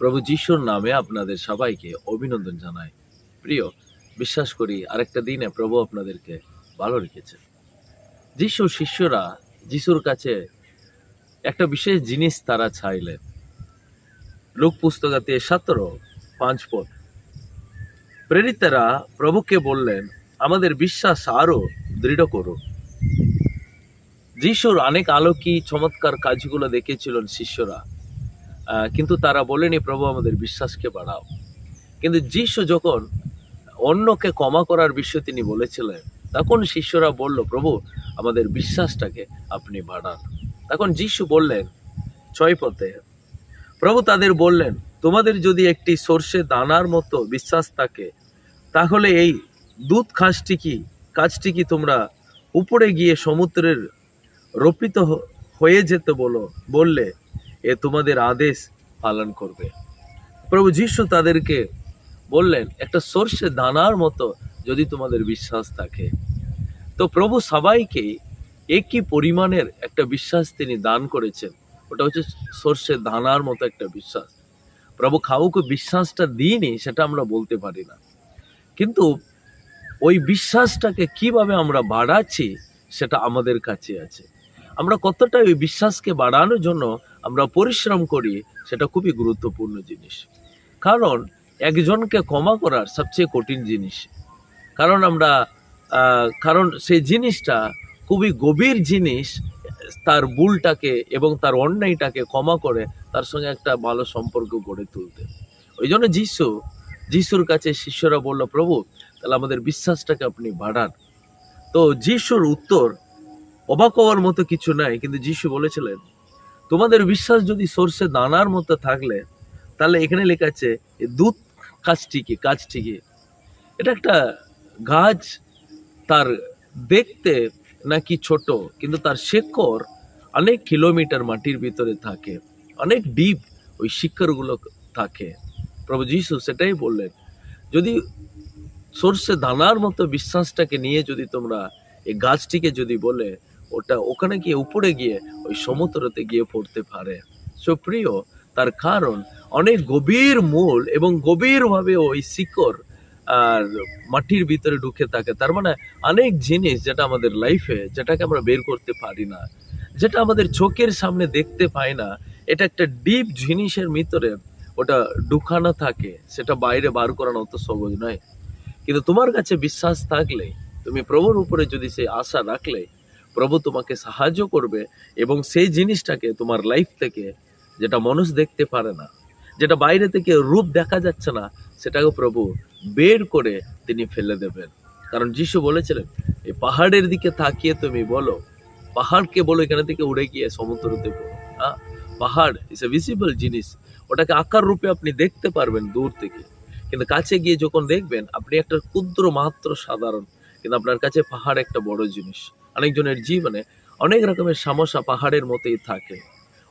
প্রভু যিশুর নামে আপনাদের সবাইকে অভিনন্দন জানাই। প্রিয়, বিশ্বাস করি আরেকটা দিনে প্রভু আপনাদেরকে ভালো রেখেছেন যিশু শিষ্যরা যিশুর কাছে একটা বিশেষ জিনিস তারা চাইলেন। লোক পুস্তকাতে সতেরো, পাঁচ পদ। প্রেরিতেরা প্রভুকে বললেন, আমাদের বিশ্বাস আরও দৃঢ় করো। যিশুর অনেক আলোকি, চমৎকার কাজগুলো দেখেছিলেন শিষ্যরা। কিন্তু তারা বলেনি, প্রভু, আমাদের বিশ্বাসকে বাড়াও। কিন্তু যিশু যখন অন্যকে ক্ষমা করার বিষয়ে তিনি বলেছিলেন, তখন শিষ্যরা বলল, প্রভু, আমাদের বিশ্বাসটাকে আপনি বাড়ান। তখন যিশু বললেন, ছয় পথে, প্রভু তাদের বললেন, তোমাদের যদি একটি সর্ষে দানার মতো বিশ্বাস থাকে, তাহলে এই দুধ খাসটি কি, কাজটি কি তোমরা উপরে গিয়ে সমুদ্রের রোপিত হয়ে যেতে বলো? বললে এ তোমাদের আদেশ পালন করবে। প্রভু যিশু তাদেরকে বললেন, একটা সর্ষে দানার মতো যদি তোমাদের বিশ্বাস থাকে। তো প্রভু সবাইকে একই পরিমাণের একটা বিশ্বাস তিনি দান করেছেন। ওটা হচ্ছে সর্ষে দানার মতো একটা বিশ্বাস। প্রভু কাউকে বিশ্বাসটা দিইনি, সেটা আমরা বলতে পারি না। কিন্তু ওই বিশ্বাসটাকে কীভাবে আমরা বাড়াচ্ছি, সেটা আমাদের কাছে আছে। আমরা কতটা ওই বিশ্বাসকে বাড়ানোর জন্য আমরা পরিশ্রম করি, সেটা খুবই গুরুত্বপূর্ণ জিনিস। কারণ একজনকে ক্ষমা করার সবচেয়ে কঠিন জিনিস। কারণ আমরা কারণ সেই জিনিসটা খুবই গভীর জিনিস, তার ভুলটাকে এবং তার অন্যায়টাকে ক্ষমা করে তার সঙ্গে একটা ভালো সম্পর্ক গড়ে তুলতে। ওই জন্য যিশু, যিশুর কাছে শিষ্যরা বলল, প্রভু, তাহলে আমাদের বিশ্বাসটাকে আপনি বাড়ান। তো যিশুর উত্তর অবাক হওয়ার মতো কিছু নাই, কিন্তু যিশু বলেছিলেন তোমাদের বিশ্বাস যদি সর্ষে দানার মতো থাকলে, তাহলে এখানে লেখা আছে দুধ কাজটি কি কাজটি কি এটা একটা গাছ, তার দেখতে নাকি ছোট, কিন্তু তার শেকড় অনেক কিলোমিটার মাটির ভিতরে থাকে, অনেক ডিপ ওই শিকড়গুলো থাকে। প্রভু যিশু সেটাই বললেন, যদি সর্ষে দানার মতো বিশ্বাসটাকে নিয়ে যদি তোমরা এই গাছটিকে যদি বলে ওটা ওখানে গিয়ে উপরে গিয়ে ওই সমুদ্রতে গিয়ে পড়তে পারে। সুপ্রিয়, তার কারণ অনেক গভীর মূল এবং গভীরভাবে ওই শিকড় আর মাটির ভিতরে ঢুকে থাকে। তার মানে অনেক জিনিস যেটা আমাদের লাইফে যেটাকে আমরা বের করতে পারি না, যেটা আমাদের চোখের সামনে দেখতে পাই না, এটা একটা ডিপ জিনিসের ভিতরে ওটা ঢুকানো থাকে। সেটা বাইরে বার করানো অত সহজ নয়। কিন্তু তোমার কাছে বিশ্বাস থাকলে, তুমি প্রভুর উপরে যদি সেই আশা রাখলে প্রভু তোমাকে সাহায্য করবে এবং সেই জিনিসটাকে তোমার লাইফ থেকে, যেটা মানুষ দেখতে পারে না, যেটা বাইরে থেকে রূপ দেখা যাচ্ছে না সেটাকে প্রভু বের করে তিনি ফেলে দেবেন। কারণ যিশু বলেছিলেন, এই পাহাড়ের দিকে তাকিয়ে তুমি বলো, পাহাড়কে বলো, এখানে থেকে উড়ে গিয়ে সমুদ্রতে পড়ো হ্যাঁ পাহাড় ইস এ ভিজিবল জিনিস, ওটাকে আকার রূপে আপনি দেখতে পারবেন দূর থেকে। কিন্তু কাছে গিয়ে যখন দেখবেন, আপনি একটা ক্ষুদ্র মাত্র সাধারণ, কিন্তু আপনার কাছে পাহাড় একটা বড় জিনিস। অনেকজনের জীবনে অনেক রকমের সমস্যা পাহাড়ের মতোই থাকে।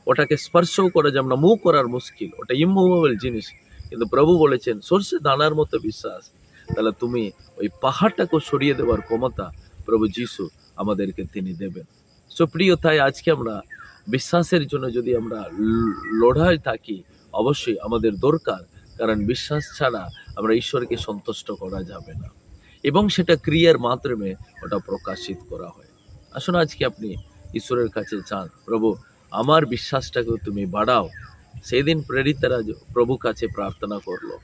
ওটাকে স্পর্শও করা যায় না মুভ করার মুশকিল, ওটা ইমুভেবল জিনিস। কিন্তু প্রভু বলেছেন, সর্ষে দানার মতো বিশ্বাস। তাহলে তুমি ওই পাহাড়টাকে সরিয়ে দেওয়ার ক্ষমতা প্রভু যিশু আমাদেরকে তিনি দেবেন। সুপ্রিয়, তাই আজকে আমরা বিশ্বাসের জন্য যদি আমরা লড়াই থাকি, অবশ্যই আমাদের দরকার, কারণ বিশ্বাস ছাড়া আমরা ঈশ্বরকে সন্তুষ্ট করা যাবে না। এবং সেটা ক্রিয়ার মাধ্যমে ওটা প্রকাশিত করা হয়। আসুন আজকে আপনি ঈশ্বরের কাছে চান। প্রভু, আমার বিশ্বাসটাকে তুমি বাড়াও। সেই দিন প্রেরিতরা প্রভু কাছে প্রার্থনা করল।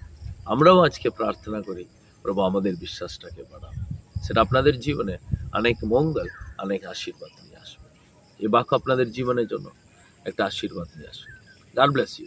আমরাও আজকে প্রার্থনা করি, প্রভু আমাদের বিশ্বাসটাকে বাড়াও। সেটা আপনাদের জীবনে অনেক মঙ্গল, অনেক আশীর্বাদ নিয়ে আসবে। এ বাক্য আপনাদের জীবনের জন্য একটা আশীর্বাদ নিয়ে আসবে। গাড ব্লেস ইউ